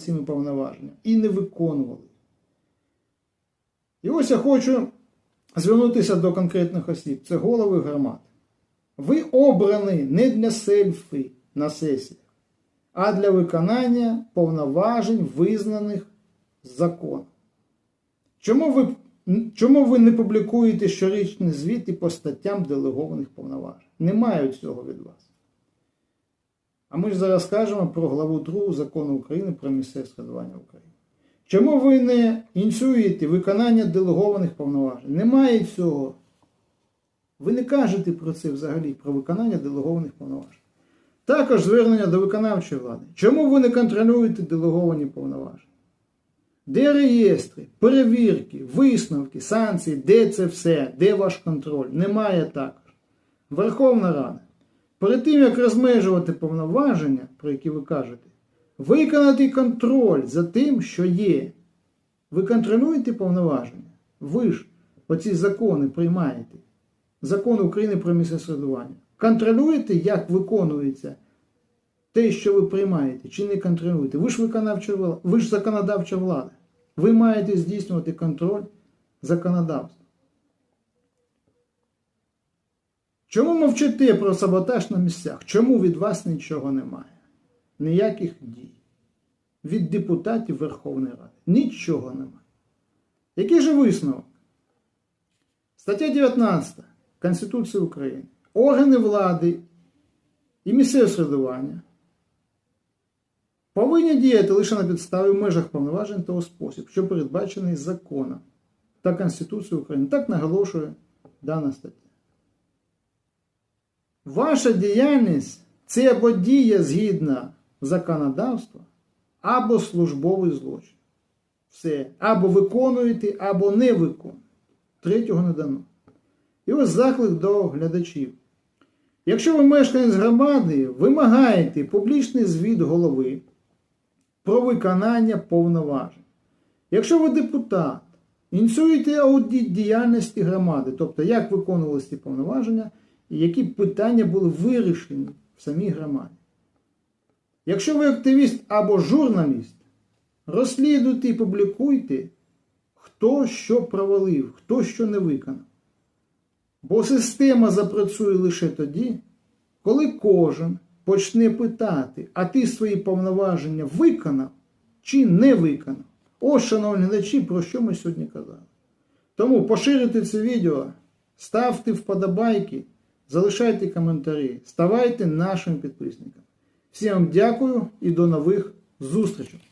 цими повноваженнями і не виконували. І ось я хочу звернутися до конкретних осіб. Це голови громад. Ви обрані не для сельфі на сесіях, а для виконання повноважень, визнаних законом. Чому ви, чому ви не публікуєте щорічні звіти по статтям делегованих повноважень? Немає цього від вас. А ми ж зараз кажемо про главу 2 закону України про місцеве складування України. Чому ви не ініціюєте виконання делегованих повноважень? Немає цього. Ви не кажете про це взагалі, про виконання делегованих повноважень. Також звернення до виконавчої влади. Чому ви не контролюєте делеговані повноваження? Де реєстри, перевірки, висновки, санкції, де це все, де ваш контроль? Немає також. Верховна Рада. Перед тим, як розмежувати повноваження, про які ви кажете, виконати контроль за тим, що є. Ви контролюєте повноваження? Ви ж оці закони приймаєте. Закон України про місцеве самоврядування. Контролюєте, як виконується те, що ви приймаєте, чи не контролюєте? Ви ж виконавча влада, ви ж законодавча влада. Ви маєте здійснювати контроль законодавства. Чому мовчите про саботаж на місцях? Чому від вас нічого немає? Ніяких дій. Від депутатів Верховної Ради. Нічого немає. Який же висновок? Стаття 19 Конституції України. Органи влади і місцеве середування повинні діяти лише на підставі в межах повноважень та у спосіб, що передбачений законом та Конституцією України. Так наголошує дана стаття. Ваша діяльність це або дія згідно законодавства, або службовий злочин. Все. Або виконуєте, або не виконуєте. Третього не дано. І ось заклик до глядачів. Якщо ви мешканець громади, вимагаєте публічний звіт голови про виконання повноважень. Якщо ви депутат, ініціюєте аудит діяльності громади, тобто як виконувалися ці повноваження які питання були вирішені в самій громаді. Якщо ви активіст або журналіст, розслідуйте і публікуйте, хто що провалив, хто що не виконав. Бо система запрацює лише тоді, коли кожен почне питати, а ти свої повноваження виконав чи не виконав. Ось, шановні глядачі, про що ми сьогодні казали. Тому поширюйте це відео, ставте вподобайки, залишайте коментарі, ставайте нашим підписниками. Всім дякую і до нових зустрічей!